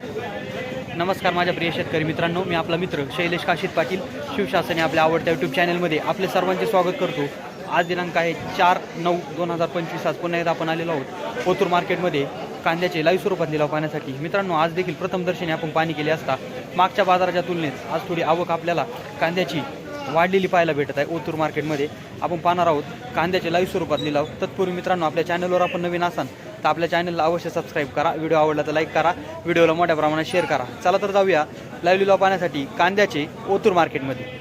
नमस्कार माझ्या प्रिय शेतकरी मित्रांनो मी आपला मित्र शैलेश काशीत पाटील शिवशासने आपल्या आवडत्या यूट्यूब चॅनलमध्ये आपले सर्वांचे स्वागत करतो. आज दिनांक आहे चार नऊ दोन हजार पंचवीस आज पुन्हा एकदा आपण आलेलो आहोत ओतूर मार्केटमध्ये. कांद्याचे लाईव्ह स्वरूपात लिलाव पाहण्यासाठी. मित्रांनो आज देखील प्रथमदर्शनी आपण पाणी केले असता मागच्या बाजाराच्या तुलनेत आज थोडी आवक आपल्याला कांद्याची वाढलेली पाहायला भेटत आहे ओतूर मार्केटमध्ये. आपण पाहणार आहोत कांद्याचे लाईव्ह स्वरूपात लिलाव तत्पूर्वी मित्रांनो आपल्या चॅनलवर आपण नवीन असाल तर आपल्या चॅनलला अवश्य सबस्क्राईब करा. व्हिडिओ आवडला तर लाईक करा. व्हिडिओला मोठ्या प्रमाणात शेअर करा. चला तर जाऊया लाईव्ह लिलाव पाहण्यासाठी कांद्याचे ओतूर मार्केटमध्ये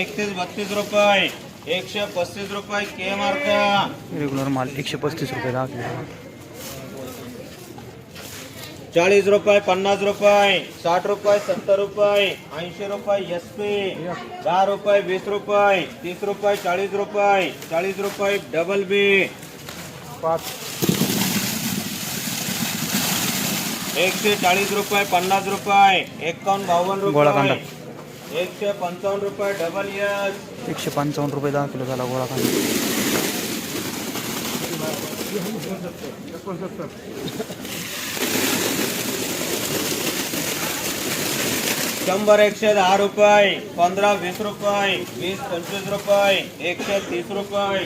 एकतीस बत्तीस रुपये एकशे पस्तीस रुपये के मार्क. रेग्युलर माल एकशे पस्तीस रुपये दहा किलो चाळीस रुपये पन्नास रुपये साठ रुपये सत्तर रुपये ऐंशी रुपये एस पी दहा रुपये वीस रुपये तीस रुपये चाळीस रुपये चाळीस रुपये डबल बी पाच. एकशे चाळीस रुपये पन्नास रुपये एकावन्न बावन्न. रुपये. एकशे पंचावन्न रुपये डबल एस एकशे पंचावन्न रुपये दहा किलो झाला गोळा कांदा. शंभर एकशे दहा रुपये पंधरा वीस रुपये वीस पंचवीस रुपये एकशे तीस रुपये.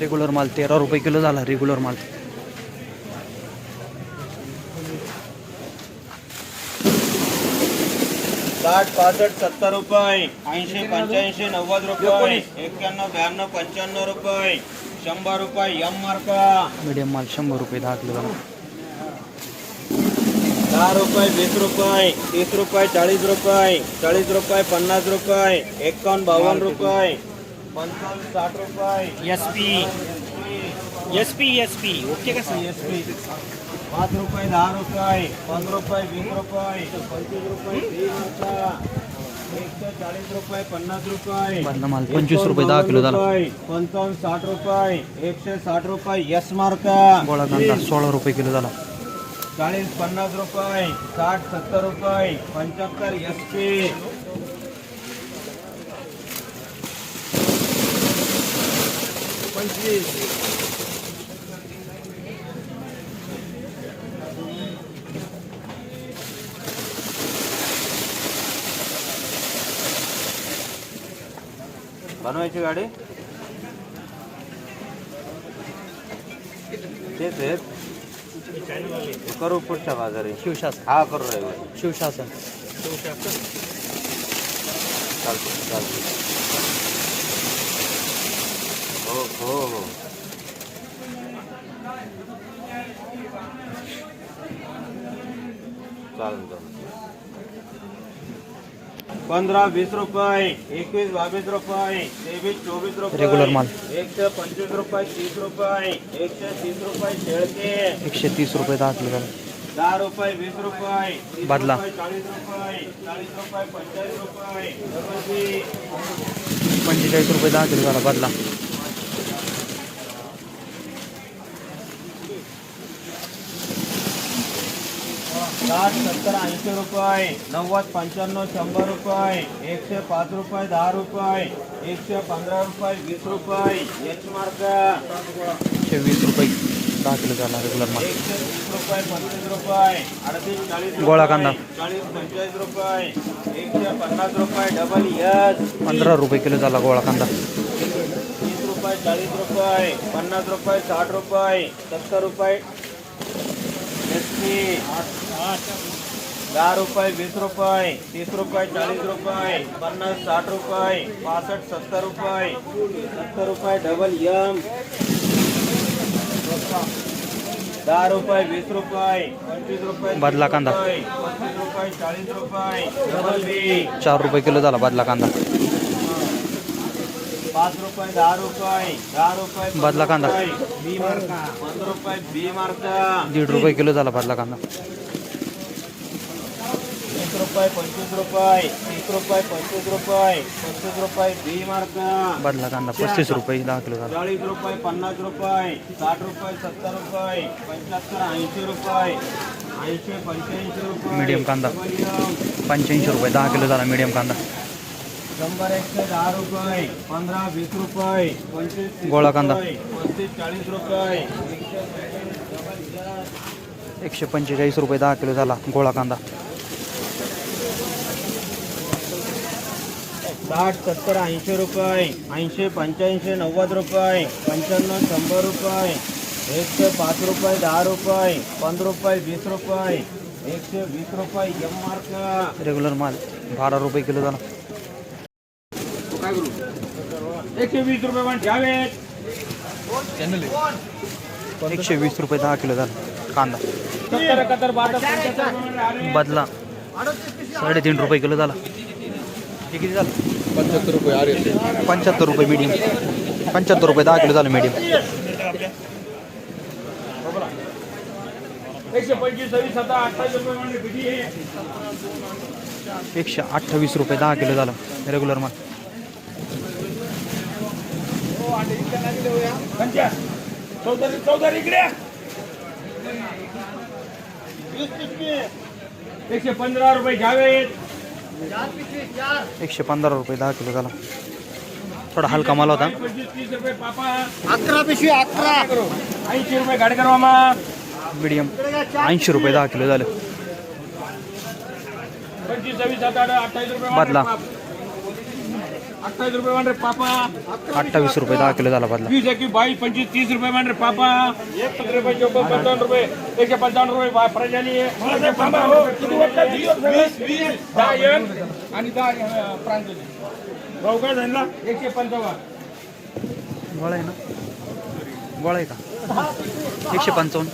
रेग्युलर माल तेरा रुपये किलो झाला रेग्युलर माल. साठ पासष्ट सत्तर रुपये. ऐंशी पंच्याऐंशी नव्वद रुपये. एक्क्याण्णव ब्याण्णव पंच्याण्णव रुपये. शंभर रुपये एम मार्का मीडियम माल शंभर रुपये दहा किलो दहा रुपये वीस रुपये तीस रुपये चाळीस रुपये चाळीस रुपये पन्नास रुपये एक्कावन्न बावन्न रुपये. पंचावन्न साठ रुपये. S P S P S P okay का सर? एस पी पाच रुपये दहा रुपये पंधरा रुपये वीस रुपये पंचवीस रुपये तीस रुपये एकशे चाळीस रुपये पन्नास रुपये पंचवीस रुपये दहा किलो झाला. पंचावन्न साठ रुपये एकशे साठ रुपये यस मार्क. गोळा कांदा सोळा रुपये किलो झाला. चाळीस पन्नास रुपये साठ सत्तर रुपये पंच्याहत्तर एस पी पंचवीस. बनवायची गाडी? तेच आहेत. करू पुढच्या बाजारी. शिवशासन. हा करू रविवारी. शिवशासन. चालतो चालतो हो हो हो. चालेल चालेल. पंधरा वीस रुपये एकवीस बावीस रुपये तेवीस चोवीस रुपये Regular माल. एकशे पंचवीस रुपये तीस रुपये एकशे तीस रुपये शेळके एकशे तीस रुपये दहा किलो झाला दहा रुपये वीस रुपये बदला. चाळीस रुपये चाळीस रुपये पंचेचाळीस रुपये. पंचेचाळीस रुपये दहा किलो झाला बदला साठ सत्तर ऐंशी रुपये नव्वद पंच्याण्णव शंभर रुपये एकशे पाच रुपये दहा रुपये एकशे पंधरा रुपये वीस रुपये एच मार्क. एकशे वीस रुपये दहा किलो झाला रेग्युलर माल एकशे तीस रुपये पस्तीस रुपये अडतीस चाळीस गोळा कांदा. चाळीस पंचेचाळीस रुपये एकशे पन्नास रुपये डबल एच पंधरा रुपये किलो झाला गोळा कांदा. तीस रुपये चाळीस रुपये पन्नास रुपये साठ रुपये सत्तर रुपये. एस पी दहा रुपये वीस रुपये तीस रुपये चाळीस रुपये पन्नास साठ रुपये पासष्ट सत्तर रुपये सत्तर रुपये डबल एम दहा रुपये वीस रुपये पंचवीस रुपये बदला कांदा. पस्तीस रुपये चाळीस रुपये डबल बी चार रुपये किलो झाला बदला कांदा. पाच रुपये दहा रुपये दहा रुपये बदला कांदा. बी मार्का पंधरा रुपये बी मार्का दीड रुपये किलो झाला बदला कांदा. वीस रुपये पंचवीस रुपये तीस रुपये पंचवीस रुपये पस्तीस रुपये बी मार्का बदला कांदा पस्तीस रुपये दहा किलो झाला चाळीस रुपये पन्नास रुपये साठ रुपये सत्तर रुपये पंच्याहत्तर ऐंशी रुपये ऐंशी पंच्याऐंशी रुपये Medium कांदा. पंच्याऐंशी रुपये दहा किलो झाला मीडियम कांदा शंभर एकशे दहा रुपये पंधरा वीस रुपये पंचवीस गोळा कांदा. पस्तीस चाळीस रुपये. एकशे पंचेचाळीस रुपये दहा किलो झाला गोळा कांदा साठ सत्तर ऐंशी रुपये ऐंशी पंच्याऐंशी नव्वद रुपये पंच्याण्णव शंभर रुपये एकशे पाच रुपये दहा रुपये पंधरा रुपये वीस रुपये एकशे वीस रुपये एम मार्क रेग्युलर माल बारा रुपये किलो झाला एकशे वीस रुपये पण घ्यावेत एकशे वीस रुपये दहा किलो झाला कांदा. सत्तर एकाहत्तर बहात्तर पंच्याहत्तर रुपये अरे. बदला. साडेतीन रुपये किलो झाला. हे किती झालं? पंच्याहत्तर रुपये आरे पंच्याहत्तर रुपये मीडियम पंच्याहत्तर रुपये दहा किलो झालं मीडियम एकशे पंचवीस अठ्ठावीस रुपये म्हणजे किती आहे एकशे अठ्ठावीस रुपये दहा किलो झालं रेग्युलर माल. पंचा चौधरी चौधरी इकडे एकशे पंधरा रुपये घ्यावेत. एकशे पंधरा रुपये दहा किलो झाला. थोडा हलका माल होता. अकरा पिशवी अकरा. ऐंशी रुपये गाडी करवा मीडियम. ऐंशी रुपये दहा किलो झालं. पंचवीस सव्वीस सात आठ अठ्ठावीस रुपये बदला. अठ्ठावीस रुपये म्हणजे पापा. अठ्ठावीस रुपये दहा किलो झाला बदला. वीस एकवीस बावीस पंचवीस तीस रुपये म्हणजे पापा. सतरा रुपये चौपन्न पंचावन्न रुपये एकशे पंचावन्न रुपये बा- प्रजाली एकशे पंचावन्न रुपये. किती वाजता? वीस, वीस. दहा एम आणि दहा प्रांजली. भाऊ काय झालं? ना? एकशे पंचावन्न. गोळा आहे ना. गोळा आहे का? एकशे पंचावन्न.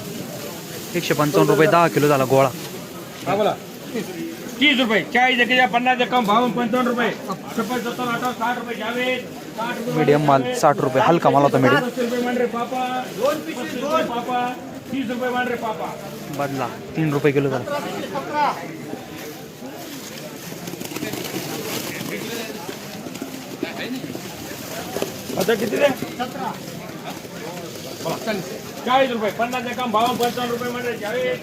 एकशे पंचावन्न रुपये दहा किलो झाला गोळा. हा बोला. तीस रुपये चाळीस एकेच्या पन्नास कम भाव पंचावन्न रुपये. छप्पन सत्तर अठरा साठ रुपये रुपये मीडियम माल साठ रुपये हलका माल होता मीडियम. रुपये मांडरे पापा दोन पस्तीस रुपये पापा तीस रुपये मांडरे पापा. बदला तीन रुपये किलो झाला. आता किती रे चाळीस रुपये पन्नास एकाम भाव पंचावन्न रुपये म्हणजे घ्यावे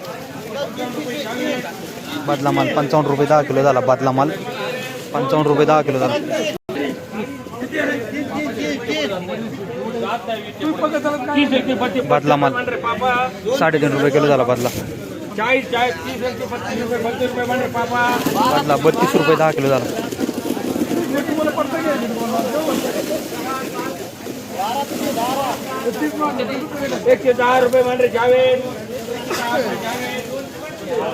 पंचावन्न रुपये बदला माल पंचावन्न रुपये दहा किलो झाला बदला माल. पंचावन्न रुपये दहा किलो झाला. बदला माल. साडेतीन रुपये किलो झाला बदला. बदला बत्तीस रुपये दहा किलो झाला. एकशे दहा रुपये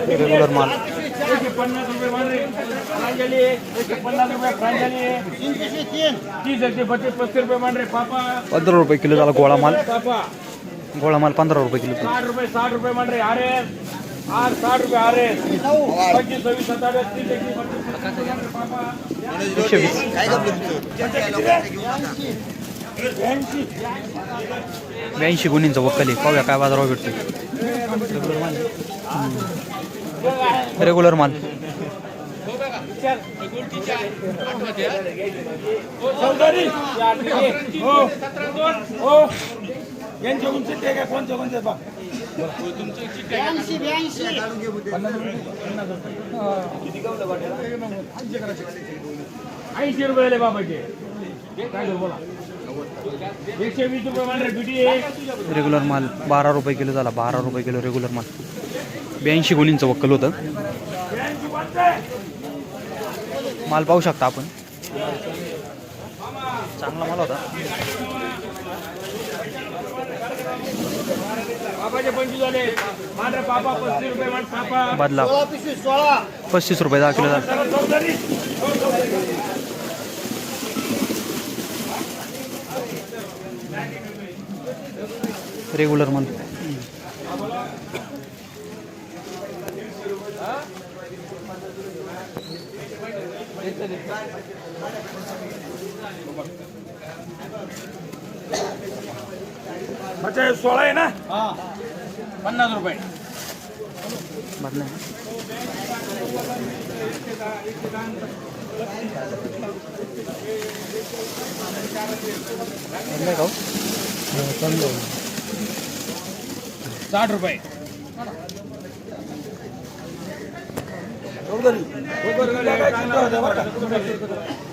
रेग्युलर माल. एकशे पन्नास रुपये प्रांजली एकशे पन्नास रुपये प्रांजली तीस एकशे बत्तीस पस्तीस रुपये पापा पंधरा रुपये किलो झाला गोळा माल पापा गोळा माल पंधरा रुपये किलो साठ रुपये साठ रुपये मांडरे आरे आठ साठ रुपये आरे पंचवीस सव्वीस सत्तावीस तीस एकशे बत्तीस वीस ब्याऐंशी गुणींचा वक्कली पाहूया काय बाजारावर भेटतो रेग्युलर माल यांचे उंची ते काय कोणते कोणते बा ऐंशी रुपये बाबाचे बोला एकशे वीस रुपये रेग्युलर माल बारा रुपये किलो झाला बारा रुपये किलो रेग्युलर माल. ब्याऐंशी गुणींचं वक्कल होतं. माल पाहू शकता आपण. चांगला माल होता. बदला पस्तीस रुपये दहा किलो रेग्युलर माल. अच्छा सोळा आहे ना? पन्नास रुपये. बदला साठ रुपये.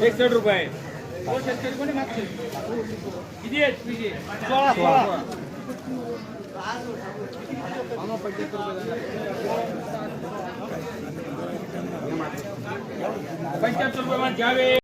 एकसष्ट रुपये किती आहेत पंच्याहत्तर रुपये मान घ्यावे